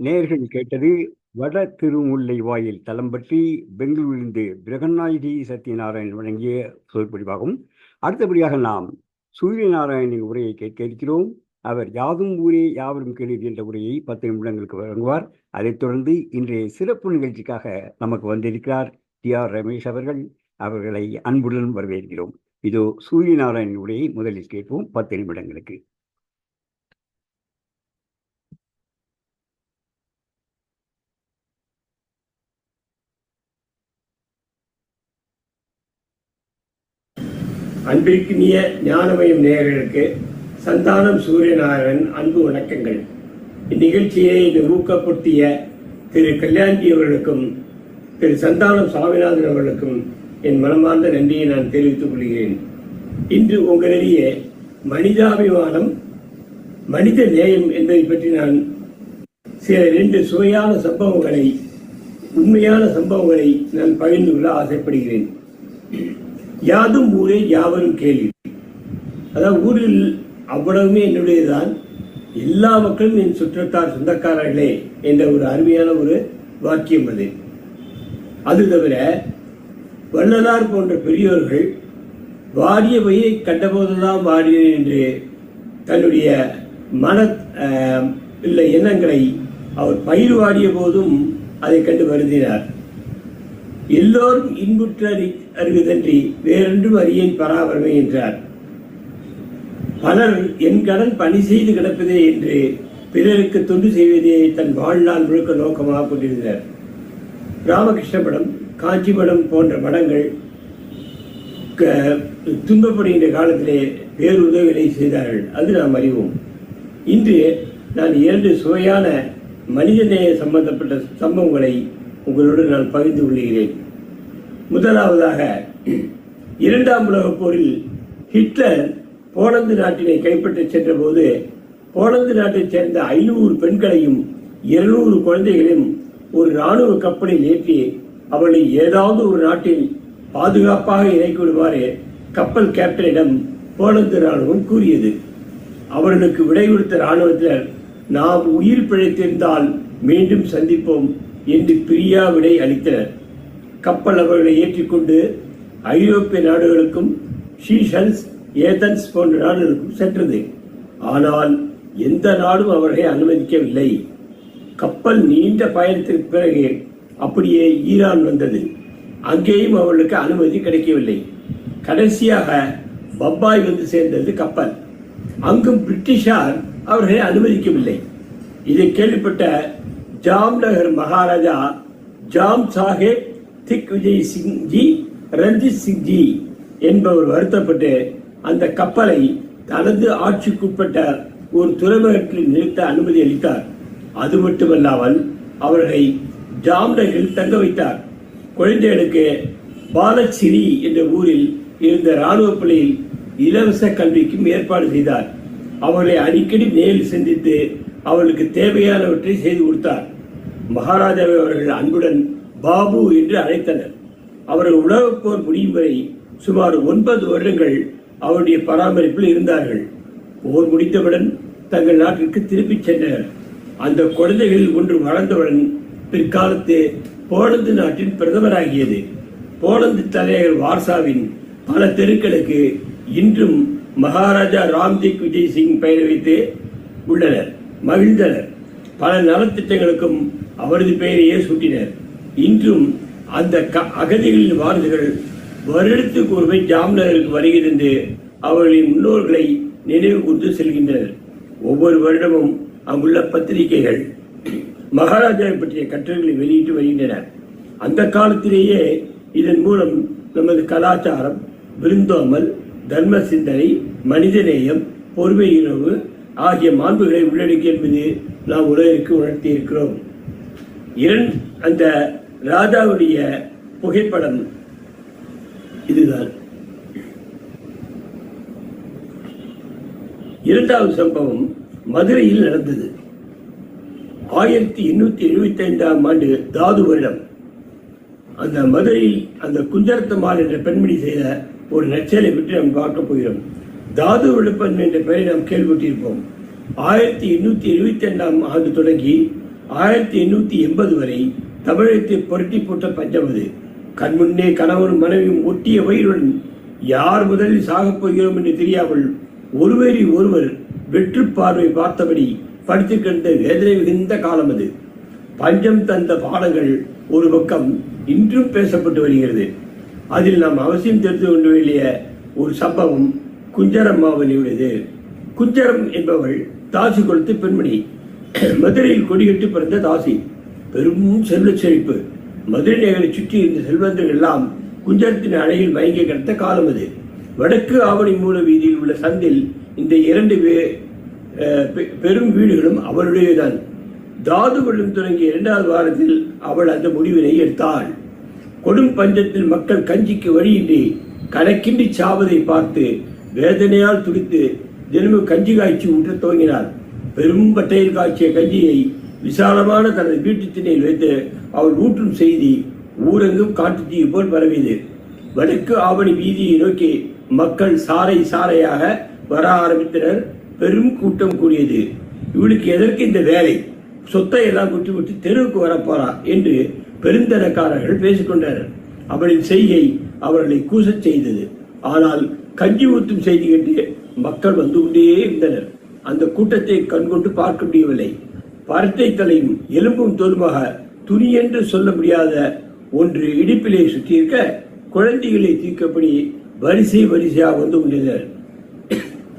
நேர்கள் கேட்டது வட திருமுல்லை வாயில் தலம் பற்றி பெங்களூரிலிருந்து பிரகநாயகி சத்யநாராயணன் வழங்கிய சொற்பொழிவாகும். அடுத்தபடியாக நாம் சூரியநாராயணின் உரையை கேட்க இருக்கிறோம். அவர் யாதும் ஊரே யாவரும் கேள்வி என்ற உரையை பத்து நிமிடங்களுக்கு வழங்குவார். அதைத் தொடர்ந்து இன்றைய சிறப்பு நிகழ்ச்சிக்காக நமக்கு வந்திருக்கிறார் டி ஆர் ரமேஷ் அவர்கள். அவர்களை அன்புடன் வரவேற்கிறோம். இதோ சூரியநாராயணன் உரையை முதலில் கேட்போம். பத்து நிமிடங்களுக்கு. அன்பிற்கினிய ஞானமயம் நேயர்களுக்கு சந்தானம் சூரியநாராயணன் அன்பு வணக்கங்கள். இந்நிகழ்ச்சியை ஊக்கப்படுத்திய திரு கல்யாண்ஜி அவர்களுக்கும் திரு சந்தானம் சுவாமிநாதன் அவர்களுக்கும் என் மனமார்ந்த நன்றியை நான் தெரிவித்துக் கொள்கிறேன். இன்று உங்களிடையே மனிதாபிமானம் மனித நேயம் என்பதை பற்றி நான் சில ரெண்டு சுவையான சம்பவங்களை உண்மையான சம்பவங்களை நான் பகிர்ந்து கொள்ள ஆசைப்படுகிறேன். யாதும் ஊரே யாவரும் கேள்வி. அதாவது ஊரில் அவ்வளவுமே என்னுடையதான் எல்லா மக்களும் என் சுற்றத்தார் சொந்தக்காரர்களே என்ற ஒரு அருமையான ஒரு வாக்கியம் அது. அது தவிர வள்ளலார் போன்ற பெரியோர்கள் வாரியவையை கண்டபோதுதான் வாடினேன் என்று தன்னுடைய மன இல்லை உள்ள எண்ணங்களை அவர் பயிர் வாடிய போதும் அதை கண்டு வருந்தினார். எல்லோரும் இன்புற்று அறி அறிவதன்றி வேறொன்றும் அறியேன் பராபரமே என்றார். பலர் என் கடன் பணி செய்து கிடப்பதே என்று பிறருக்கு தொண்டு செய்வதே தன் வாழ்நாள் முழுக்க நோக்கமாக கொண்டிருந்தார் ராமகிருஷ்ண படம் காஞ்சி படம் போன்ற படங்கள் துன்பப்படுகின்ற காலத்திலே பேருதவிகளை செய்தார்கள். அது நாம் அறிவோம். இன்று நான் இரண்டு சுவையான மனிதநேய சம்பந்தப்பட்ட சம்பவங்களை உங்களோடு நான் பகிர்ந்து கொள்கிறேன். முதலாவதாக இரண்டாம் உலகப் போரில் ஹிட்லர் போலந்து நாட்டினை கைப்பற்ற சென்றபோது போலந்து நாட்டைச் சேர்ந்த ஐநூறு பெண்களையும் இருநூறு குழந்தைகளையும் ஒரு ராணுவ கப்பலில் ஏற்றி அவளை ஏதாவது ஒரு நாட்டில் பாதுகாப்பாக இறக்கி விடுமாறு கப்பல் கேப்டனிடம் போலந்து ராணுவம் கூறியது. அவர்களுக்கு விடை கொடுத்த ராணுவத்தினர் நாம் உயிர் பிழைத்திருந்தால் மீண்டும் சந்திப்போம். என்று பிரியா விடை அளித்தனர். கப்பல் அவர்களை ஏற்றிக்கொண்டு ஐரோப்பிய நாடுகளுக்கும் ஷீஷல்ஸ் ஏதன்ஸ் போன்ற நாடுகளுக்கும் சென்றது. ஆனால் எந்த நாடும் அவர்களை அனுமதிக்கவில்லை. கப்பல் நீண்ட பயணத்திற்கு பிறகு அப்படியே ஈரான் வந்தது. அங்கேயும் அவர்களுக்கு அனுமதி கிடைக்கவில்லை. கடைசியாக பப்பாய் வந்து சேர்ந்தது கப்பல். அங்கும் பிரிட்டிஷார் அவர்களை அனுமதிக்கவில்லை. இதை கேள்விப்பட்ட ஜாம்நகர் மகாராஜா ஜாம் சாஹேப் திக் விஜய் சிங் ஜி ரஞ்சித் சிங் ஜி என்பவர் வருத்தப்பட்டு அந்த கப்பலை தனது ஆட்சிக்குட்பட்ட ஒரு துறைமுகத்தில் நிறுத்த அனுமதி அளித்தார். அது மட்டுமல்லாமல் அவர்களை ஜாம்நகரில் தங்க வைத்தார். குழந்தைகளுக்கு பாலச்சிரி என்ற ஊரில் இருந்த ராணுவ பள்ளியில் இலவச கல்விக்கும் ஏற்பாடு செய்தார். அவர்களை அடிக்கடி நேரில் சந்தித்து அவர்களுக்கு தேவையானவற்றை செய்து கொடுத்தார். மகாராஜாவை அவர்கள் அன்புடன் பாபு என்று அழைத்தனர். அவர்கள் உலகப் போர் முடியும் வரை சுமார் ஒன்பது வருடங்கள் அவருடைய பராமரிப்பில் இருந்தார்கள். போர் முடித்தவுடன் தங்கள் நாட்டிற்கு திரும்பிச் சென்றனர். அந்த குழந்தைகளில் ஒன்று வளர்ந்தவுடன் பிற்காலத்து போலந்து நாட்டின் பிரதமராகியது. போலந்து தலைநகர் வார்சாவின் பல தெருக்களுக்கு இன்றும் மகாராஜா ராம்ஜிக் விஜய் சிங் பெயர் வைத்து உள்ளனர் மகிழ்ந்தனர். பல நலத்திட்டங்களுக்கும் அவரது பெயரையே சூட்டினர். இன்றும் அந்த க- அகதிகளின் வாரிசுகள் வருடத்துக்கு ஒருமை ஜாம்நகருக்கு வருகிறது அவர்களின் முன்னோர்களை நினைவு கூர்ந்து செல்கின்றனர். ஒவ்வொரு வருடமும் அங்குள்ள பத்திரிகைகள் மகாராஜாவை பற்றிய கட்டுரைகளை வெளியிட்டு வருகின்றன. அந்த காலத்திலேயே இதன் மூலம் நமது கலாச்சாரம் விருந்தோமல் தர்ம சிந்தனை மனிதநேயம் பொறுமை உணர்வு ஆகிய மாண்புகளை உள்ளடக்கி என்பது நாம் உலகிற்கு உணர்த்தி இருக்கிறோம் இரண் அந்த ராஜாவுடைய புகைப்படம் இதுதான். இரண்டாவது சம்பவம் மதுரையில் நடந்தது. ஆயிரத்தி எண்ணூத்தி எழுபத்தி ஐந்தாம் ஆண்டு தாது வருடம். அந்த மதுரையில் அந்த குஞ்சரத்தம்மாள் என்ற பெண்மணி செய்த ஒரு நச்சலை பற்றி நாம் பார்க்க போகிறோம். தாது விழுப்பன் என்ற பெயரை நாம் கேள்விப்பட்டிருப்போம். ஆயிரத்தி எண்ணூத்தி எழுபத்தி ரெண்டாம் ஆண்டு தொடங்கி ஆயிரத்தி எண்ணூத்தி எண்பது வரை தமிழகத்தை புரட்டி போட்ட பஞ்சம் அது கண்முன்னே கணவனும் மனைவியும் ஒட்டிய வயிறுடன் யார் முதலில் சாகப் போகிறோம் என்று தெரியாமல் ஒருவரி ஒருவர் வெற்று பார்வை பார்த்தபடி படித்து கிடந்த வேதனை மிகுந்த காலம் அது. பஞ்சம் தந்த பாடங்கள் ஒரு பக்கம் இன்றும் பேசப்பட்டு வருகிறது. அதில் நாம் அவசியம் தெரிந்து கொண்டு வேண்டிய ஒரு சம்பவம் குஞ்சரம்மாவலியுடையது குஞ்சரம் என்பவள் தாசி கொடுத்து பெண்மணி. மதுரையில் கொடிகட்டு பிறந்த தாசி. பெரும் செல்வ செழிப்பு. மதுரை நகரை சுற்றி இருந்த செல்வந்தர்கள் எல்லாம் குஞ்சரத்தின் அழகில் மயங்கி கிடந்த காலம் அது. வடக்கு ஆவணி மூல வீதியில் உள்ள சந்தில் இந்த இரண்டு பெரும் வீடுகளும் அவளுடையதான் தாதுவுடன் தொடங்கிய இரண்டாவது வாரத்தில் அவள் அந்த முடிவினை எடுத்தாள். கொடும் பஞ்சத்தில் மக்கள் கஞ்சிக்கு வழியின்றி கணக்கின்றி சாவதை பார்த்து வேதனையால் துடித்து தினமும் கஞ்சி காய்ச்சி ஊற்ற துவங்கினார் பெரும் பட்டையில் காய்ச்சிய கஞ்சியை விசாலமான தனது வீட்டு திண்ணையில் வைத்து அவள் ஊற்றும் செய்தி ஊரெங்கும் காட்டுத்தீ போல் பரவியது. வடக்கு ஆவணி வீதியை நோக்கி மக்கள் சாறை சாறையாக வர ஆரம்பித்தனர். பெரும் கூட்டம் கூடியது. இவளுக்கு எதற்கு இந்த வேலை? சொத்தை எல்லாம் விட்டு விட்டு தெருவுக்கு வரப்போறா என்று பெருந்தனக்காரர்கள் பேசிக்கொண்டனர். அவளின் செய்கை அவர்களை கூசச் செய்தது. ஆனால் கஞ்சி ஊற்றும் செய்தி கேட்டு மக்கள் வந்து கொண்டே இருந்தனர். அந்த கூட்டத்தை கண்கொண்டு பார்க்க முடியவில்லை. பரட்டை தலையும் எலும்பும் தோலுமாக துணி என்று சொல்ல முடியாத ஒன்று இடிப்பிலே சுற்றியிருக்க குழந்தைகளை தீர்க்கப்படி வரிசை வரிசையாக வந்து கொண்டிருந்தனர்.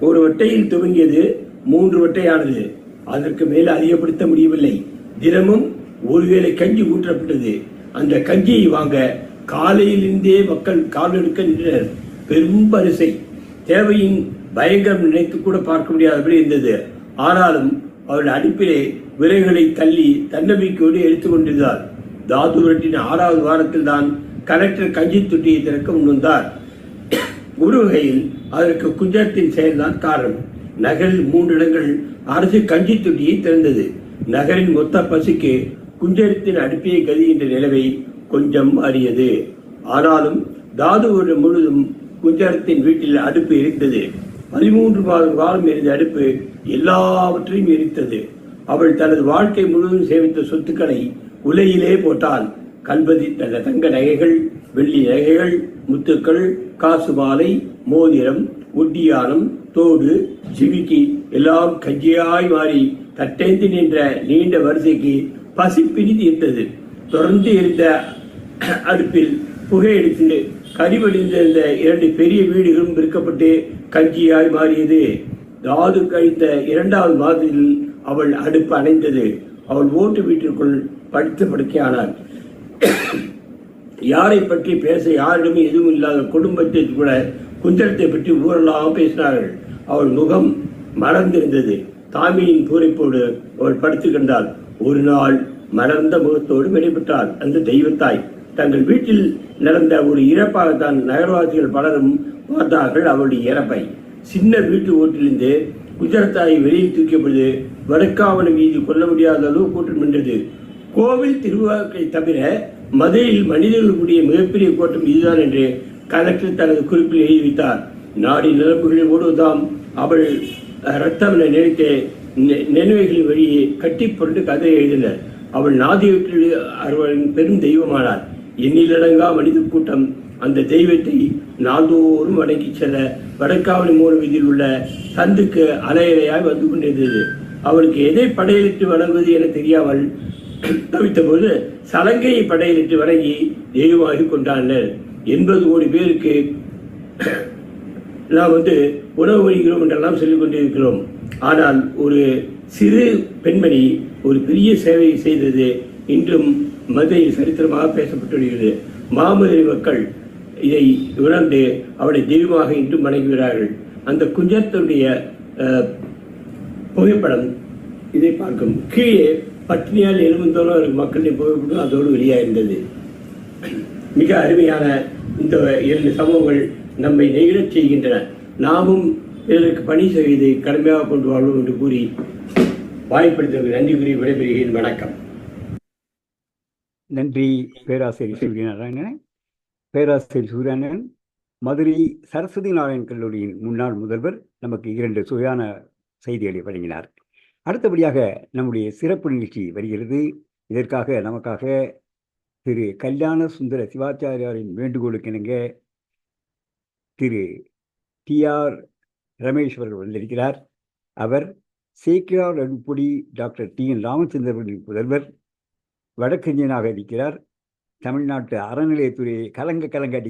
ஒரு வட்டையில் துவங்கியது மூன்று வட்டையானது. அதற்கு மேல் அதிகப்படுத்த முடியவில்லை. தினமும் ஒருவேளை கஞ்சி ஊற்றப்பட்டது. அந்த கஞ்சியை வாங்க காலையிலிருந்தே மக்கள் காலெடுக்க நின்றனர். பெரும் வரிசை தேவையின் பயங்கரம் நினைத்து கூட பார்க்க முடியாதபடி இருந்தது. ஆனாலும் அவள் அடுப்பிலே விறகுகளை தள்ளி தன்னம்பிக்கையோடு எடுத்துக் கொண்டிருந்தார் தாதுரட்டின் ஆறாவது வாரத்தில் தான் கலெக்டர் கஞ்சி தொட்டியை திறக்க முன்வந்தார். ஒரு வகையில் அதற்கு குஞ்சரத்தின் செயல்தான் காரணம். நகரில் மூன்று இடங்கள் அரசு கஞ்சி தொட்டியை திறந்தது. நகரின் மொத்த பசிக்கு குஞ்சரத்தின் அடுப்பியை கதி என்ற நிலவை கொஞ்சம் அறியது ஆனாலும் தாது முழுதும் குஞ்சரத்தின் வீட்டில் அடுப்பு இருந்தது பதிமூன்று மாத காலம் எரிந்த அடுப்பு எல்லாவற்றையும் எரித்தது. அவள் தனது வாழ்க்கை முழுவதும் சேமித்த சொத்துக்களை உலையிலே போட்டாள். கல்பதி தங்க நகைகள் வெள்ளி நகைகள் முத்துக்கள் காசு மாலை மோதிரம் ஒட்டியானம் தோடு ஜிமிக்கி எல்லாம் கஞ்சியாய் மாறி தட்டைந்து நின்ற நீண்ட வரிசைக்கு பசிப்பினி தீர்த்தது தொடர்ந்து இருந்த அடுப்பில் புகையெடுத்து இந்த இரண்டு பெரிய வீடுகளும் விற்கப்பட்டு கஞ்சியாய் மாறியது. தாது கழித்த இரண்டாவது மாதத்தில் அவள் அடுப்பு அணைந்தது. அவள் ஓட்டு வீட்டிற்குள் படுத்த படுக்கையானாள். யாரை பற்றி பேச யாரிடமும் எதுவும் இல்லாத குடும்பத்தை கூட குந்தரத்தை பற்றி ஊரெல்லாம் பேசினார்கள். அவள் முகம் மறந்திருந்தது தாமியின் பூரைப்போடு அவள் படுத்துக் கொண்டாள் ஒரு நாள் மலர்ந்த முகத்தோடு வெளிப்பட்டாள். அந்த தெய்வத்தாய் தங்கள் வீட்டில் நடந்த ஒரு இறப்பாகத்தான் நகர்வாசிகள் பலரும் பார்த்தார்கள் அவருடைய இறப்பை. சின்ன வீட்டு ஓட்டிலிருந்து குஜரத்தாய் வெளியே தூக்கியபொழுது வடக்காவணி மீது கொல்ல முடியாத அளவு கூட்டம் நின்றது. கோவில் திருவிழாக்களை தவிர மதுரையில் மனிதர்களுடைய மிகப்பெரிய கூட்டம் இதுதான் என்று கலெக்டர் தனது குறிப்பில் எழுதி வைத்தார் நாடி நிரப்புகளில் ஓடுவதாம் அவள் ரத்தம் நினைத்து நெ- நினைவுகளின் வழியே கட்டி புரண்டு கதை எழுதினர் அவள் நாதியற்றில் அவர்களின் பெரும் தெய்வமானார். எண்ணிலடங்கா மனித கூட்டம் அந்த தெய்வத்தை நாள்தோறும் வணங்கி செல்ல வடக்காவணி மூல வீதியில் உள்ள சந்துக்கு அலையலையாய் வந்து கொண்டிருந்தது. அவளுக்கு எதை படையலிட்டு வணங்குவது என தெரியாமல் தவித்தபோது சலங்கையை படையலிட்டு வணங்கி தெய்வமாகி கொண்டாடினர் எண்பது கோடி பேருக்கு நாம் வந்து உணவு வழிகிறோம் என்றெல்லாம் சொல்லிக் கொண்டிருக்கிறோம். ஆனால் ஒரு சிறு பெண்மணி ஒரு பெரிய சேவையை செய்தது இன்றும் மதுரையில் சரித்திரமாக பேசப்பட்டு வருகிறது மாமதுரை மக்கள் இதை உணர்ந்து அவளை தெய்வமாக இன்றும் வணங்குகிறார்கள் அந்த குஞ்சத்தினுடைய புகைப்படம் இதை பார்க்கும். கீழே பட்டினியால் எலும்புந்தோறும் இருக்கும் மக்களின் புகைப்படம் அதோடு வெளியாயிருந்தது. மிக அருமையான இந்த இரண்டு சம்பவங்கள் நம்மை நெகிழச் செய்கின்றன. நாமும் இதற்கு பணி செய்து கடமையாக கொண்டு வாழ்வோம் என்று கூறி வாய்ப்படுத்தவர்கள் நன்றி கூறி விடைபெறுகிறேன். வணக்கம். நன்றி பேராசிரியர் சூரியநாராயணன். பேராசிரியர் சூரியநாராயணன் மதுரை சரஸ்வதி நாராயண் கல்லூரியின் முன்னாள் முதல்வர் நமக்கு இரண்டு சுயான செய்திகளை வழங்கினார். அடுத்தபடியாக நம்முடைய சிறப்பு நிகழ்ச்சி வருகிறது. இதற்காக நமக்காக திரு கல்யாண சுந்தர சிவாச்சாரியாரின் வேண்டுகோளுக்கு இணங்க திரு டி ஆர் ரமேஷ் அவர்கள் வந்திருக்கிறார். அவர் சேக்கிரார் அடுப்பொடி டாக்டர் டி என் ராமச்சந்திரனின் புதல்வர் வழக்கறிஞனாக இருக்கிறார். தமிழ்நாட்டு அறநிலையத்துறை கலங்க கலங்க அடிக்க